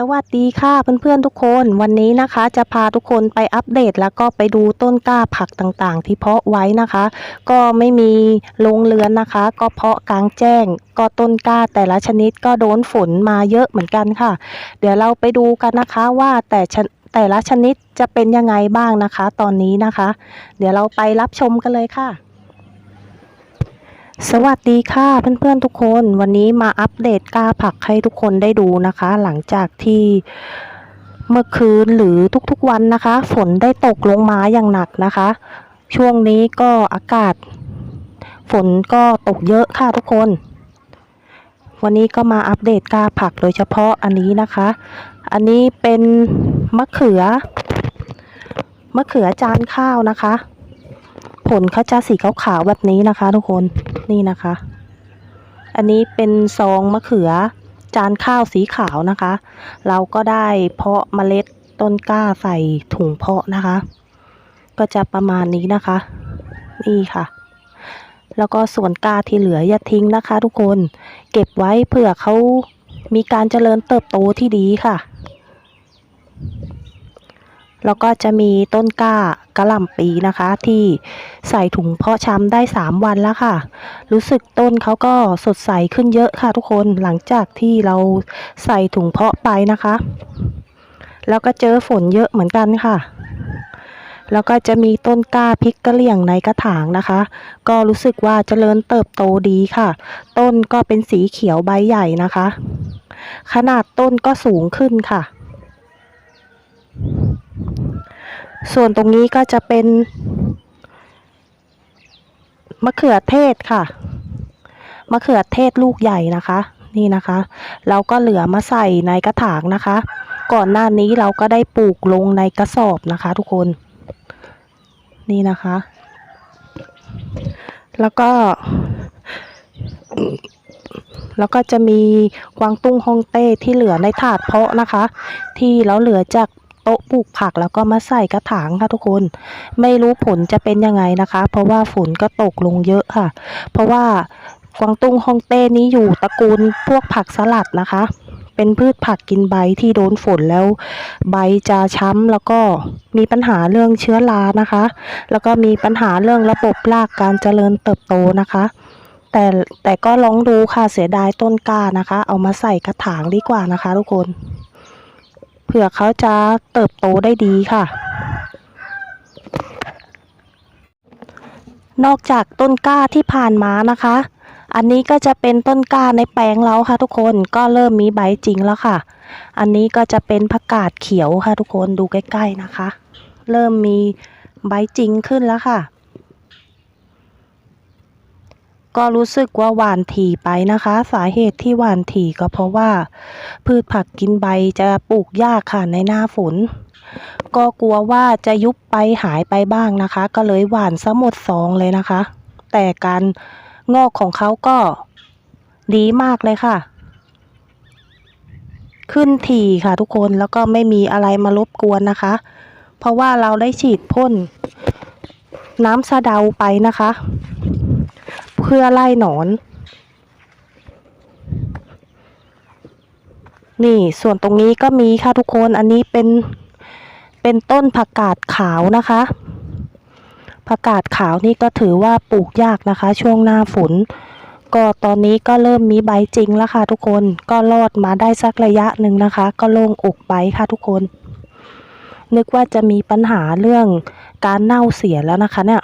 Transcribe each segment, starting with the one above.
สวัสดีค่ะเพื่อนๆทุกคนวันนี้นะคะจะพาทุกคนไปอัปเดตแล้วก็ไปดูต้นกล้าผักต่างๆ ที่เพาะไว้นะคะ ก็ไม่มีโรงเรือนนะคะ ก็เพาะกลางแจ้ง ก็ต้นกล้าแต่ละชนิดก็โดนฝนมาเยอะเหมือนกันค่ะ เดี๋ยวเราไปดูกันนะคะว่าแต่แต่ละชนิดจะเป็นยังไงบ้างนะคะ ตอนนี้นะคะ เดี๋ยวเราไปรับชมกันเลยค่ะ สวัสดีค่ะเพื่อนๆทุกคนวันนี้มาอัปเดตกล้าผักให้ทุกคนได้ดูนะคะ หลังจากที่เมื่อคืนหรือทุกๆวันนะคะ ฝนได้ตกลงมาอย่างหนักนะคะ ช่วงนี้ก็อากาศ ฝนก็ตกเยอะค่ะทุกคน วันนี้ก็มาอัปเดตกล้าผักโดยเฉพาะอันนี้นะคะ อันนี้เป็นมะเขือมะเขือจานข้าวนะคะ ผลเขาจะสีขาวๆแบบนี้นะคะทุกคน นี่นะคะ อันนี้เป็นซองมะเขือจานข้าวสีขาวนะคะ เราก็ได้เพาะเมล็ดต้นกล้าใส่ถุงเพาะนะคะ ก็จะประมาณนี้นะคะ นี่ค่ะ แล้วก็ส่วนกล้าที่เหลืออย่าทิ้งนะคะ ทุกคน เก็บไว้เผื่อเขามีการเจริญเติบโตที่ดีค่ะ แล้วก็จะมีต้นกล้ากระหล่ำปีนะคะ ที่ใส่ถุงเพาะชำได้ 3 วันแล้วค่ะ รู้สึกต้นเขาก็สดใสขึ้นเยอะค่ะทุกคนหลังจากที่เราใส่ถุงเพาะไปนะคะ แล้วก็เจอฝนเยอะเหมือนกันค่ะ แล้วก็จะมีต้นกล้าพริกกระเหลี่ยงในกระถางนะคะ ก็รู้สึกว่าเจริญเติบโตดีค่ะ ต้นก็เป็นสีเขียวใบใหญ่นะคะ ขนาดต้นก็สูงขึ้นค่ะ ส่วนตรงนี้ก็จะเป็นมะเขือเทศค่ะ มะเขือเทศลูกใหญ่นะคะ นี่นะคะ เราก็เหลือมาใส่ในกระถางนะคะ ก่อนหน้านี้เราก็ได้ปลูกลงในกระสอบนะคะ ทุกคน นี่นะคะ แล้วก็ แล้วก็จะมีกวางตุ้งฮองเต้ที่เหลือในถาดเพาะนะคะ ที่เราเหลือจาก โต๊ะปลูกผักแล้วก็มาใส่กระถางค่ะทุกคน ไม่รู้ผลจะเป็นยังไงนะคะ เพราะว่าฝนก็ตกลงเยอะค่ะ เพราะว่ากวางตุ้งฮองเต้นี้อยู่ตระกูลพวกผักสลัดนะคะ เป็นพืชผักกินใบที่โดนฝนแล้ว ใบจะช้ำแล้วก็มีปัญหาเรื่องเชื้อรานะคะ แล้วก็มีปัญหาเรื่องระบบรากการเจริญเติบโตนะคะแต่แต่ก็ลองดูค่ะเสียดายต้นกล้านะคะ เอามาใส่กระถางดีกว่านะคะทุกคน เผื่อเขาจะเติบโตได้ดีค่ะ นอกจากต้นกล้าที่ผ่านมานะคะ อันนี้ก็จะเป็นต้นกล้าในแปลงเราค่ะ ทุกคนก็เริ่มมีใบจริงแล้วค่ะ อันนี้ก็จะเป็นผักกาดเขียวค่ะ ทุกคนดูใกล้ ๆนะคะ เริ่มมีใบจริงขึ้นแล้วค่ะ ก็รู้สึกว่าหวานถี่ไปนะคะ สาเหตุที่หวานถี่ก็เพราะว่า พืชผักกินใบจะปลูกยากค่ะในหน้าฝน ก็กลัวว่าจะยุบไปหายไปบ้างนะคะ ก็เลยหวานซะหมดซองเลยนะคะ แต่การงอกของเขาก็ดีมากเลยค่ะ ขึ้นถี่ค่ะทุกคนแล้วก็ไม่มีอะไรมารบกวนนะคะ เพราะว่าเราได้ฉีดพ่นน้ำสะเดาไปนะคะ เพื่อไล่หนอน นี่ส่วนตรงนี้ก็มีค่ะทุกคนอันนี้เป็นเป็นต้นผักกาดขาวนะคะผักกาดขาวนี่ก็ถือว่าปลูกยากนะคะ ช่วงหน้าฝน ก็ตอนนี้ก็เริ่มมีใบจริงแล้วค่ะทุกคนก็รอดมาได้สักระยะหนึ่งนะคะ ก็โล่งอกใบค่ะทุกคน นึกว่าจะมีปัญหาเรื่องการเน่าเสียแล้วนะคะเนี่ย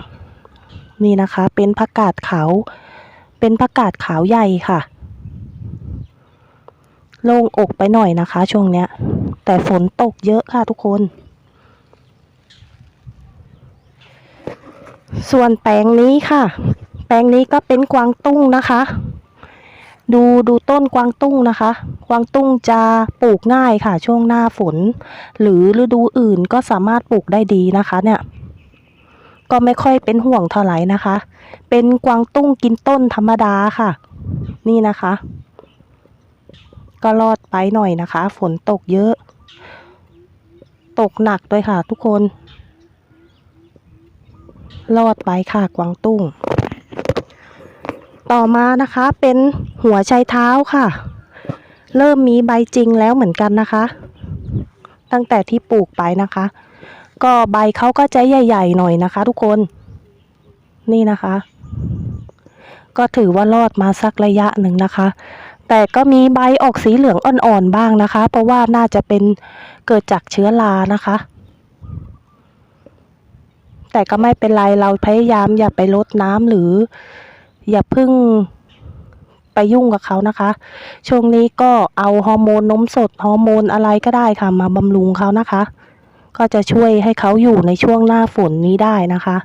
นี่นะคะ เป็นผักกาดขาว เป็นผักกาดขาวใหญ่ค่ะ โล่งอกไปหน่อยนะคะ ช่วงเนี้ย แต่ฝนตกเยอะค่ะทุกคน ส่วนแปลงนี้ค่ะ แปลงนี้ก็เป็นกวางตุ้งนะคะ ดูดูต้นกวางตุ้งนะคะ กวางตุ้งจะปลูกง่ายค่ะ ช่วงหน้าฝน หรือฤดูอื่นก็สามารถปลูกได้ดีนะคะเนี่ย ก็ไม่ค่อยเป็นห่วงเท่าไหร่นะคะ เป็นกวางตุ้งกินต้นธรรมดาค่ะ นี่นะคะ ก็รอดไปหน่อยนะคะ ฝนตกเยอะ ตกหนักด้วยค่ะ ทุกคน รอดไปค่ะกวางตุ้ง ต่อมานะคะเป็นหัวไชเท้าค่ะ เริ่มมีใบจริงแล้วเหมือนกันนะคะ ตั้งแต่ที่ปลูกไปนะคะ ก็ใบเขาก็จะใหญ่ ๆ หน่อยนะคะ ทุกคน นี่นะคะ ก็ถือว่ารอดมาสักระยะหนึ่งนะคะ แต่ก็มีใบออกสีเหลืองอ่อนๆบ้างนะคะ เพราะว่าน่าจะเป็นเกิดจากเชื้อรานะคะ แต่ก็ไม่เป็นไรเราพยายามอย่าไปลดน้ำหรือ อย่าพึ่งไปยุ่งกับเขานะคะ ช่วงนี้ก็เอาฮอร์โมนนมสดฮอร์โมนอะไรก็ได้ค่ะ มาบำรุงเขานะคะ ก็จะช่วยให้เขาอยู่ในช่วงหน้าฝนนี้ได้นะคะ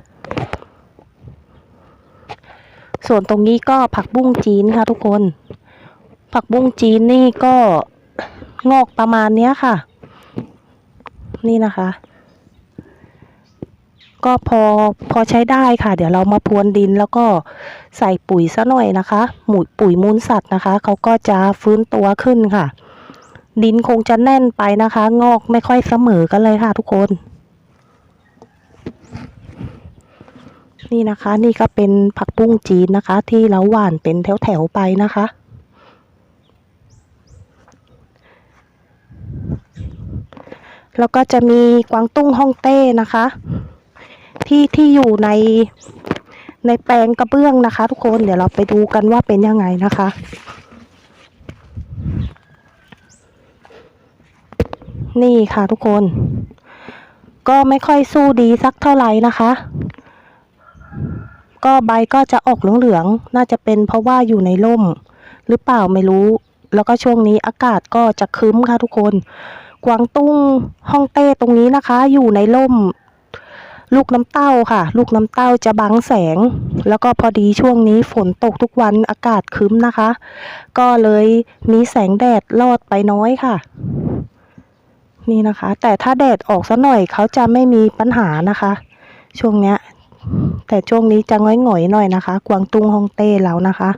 ส่วนตรงนี้ก็ผักบุ้งจีนค่ะทุกคน ผักบุ้งจีนนี่ก็งอกประมาณเนี้ยค่ะ นี่นะคะ ก็พอพอใช้ได้ค่ะ เดี๋ยวเรามาพรวนดินแล้วก็ใส่ปุ๋ยซะหน่อยนะคะหมุยปุ๋ยมูลสัตว์นะคะ เขาก็จะฟื้นตัวขึ้นค่ะ ดินคงจะแน่นไปนะคะ งอกไม่ค่อยเสมอกันเลยค่ะทุกคน นี่นะคะ นี่ก็เป็นผักบุ้งจีนนะคะ ที่เราหว่านเป็นแถวๆไปนะคะแล้วก็จะมีกวางตุ้งฮ่องเต้นะคะ ที่ที่อยู่ในในแปลงกระเบื้องนะคะ ทุกคนเดี๋ยวเราไปดูกันว่าเป็นยังไงนะคะ นี่ค่ะทุกคน ก็ไม่ค่อยสู้ดีสักเท่าไหร่นะคะ ก็ใบก็จะออกเหลืองๆน่าจะเป็นเพราะว่าอยู่ในร่ม หรือเปล่าไม่รู้ แล้วก็ช่วงนี้อากาศก็จะครึ้มค่ะทุกคน กวางตุ้งฮ่องเต้ตรงนี้นะคะ อยู่ในร่ม ลูกน้ำเต้าค่ะ ลูกน้ำเต้าจะบังแสง แล้วก็พอดีช่วงนี้ฝนตกทุกวันอากาศครึ้มนะคะ ก็เลยมีแสงแดดลอดไปน้อยค่ะ นี่นะคะ แต่ถ้าแดดออกซะหน่อยเขาจะไม่มีปัญหานะคะ ช่วงเนี้ย แต่ช่วงนี้จะง่อยหงอยๆหน่อยนะคะ กวางตุ้งฮองเต้แล้วนะคะ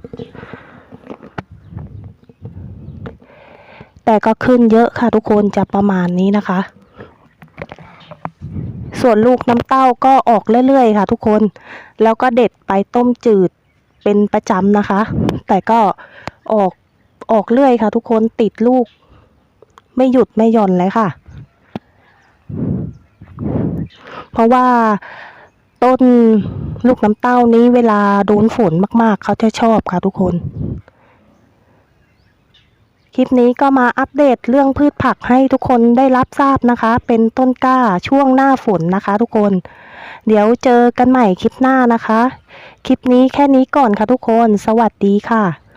แต่ก็ขึ้นเยอะค่ะทุกคนจะประมาณนี้นะคะ ส่วนลูกน้ำเต้าก็ออกเรื่อยๆค่ะ ทุกคน แล้วก็เด็ดไปต้มจืดเป็นประจำนะคะ แต่ก็ออกออกเรื่อยค่ะ ทุกคนติดลูก ไม่หยุดไม่หย่อนเลยค่ะ เพราะว่าต้นลูกน้ำเต้านี้เวลาโดนฝนมาก ๆ เขาจะชอบค่ะทุกคน คลิปนี้ก็มาอัปเดตเรื่องพืชผักให้ทุกคนได้รับทราบนะคะ เป็นต้นกล้าช่วงหน้าฝนนะคะทุกคน เดี๋ยวเจอกันใหม่คลิปหน้านะคะ คลิปนี้แค่นี้ก่อนค่ะทุกคน สวัสดีค่ะ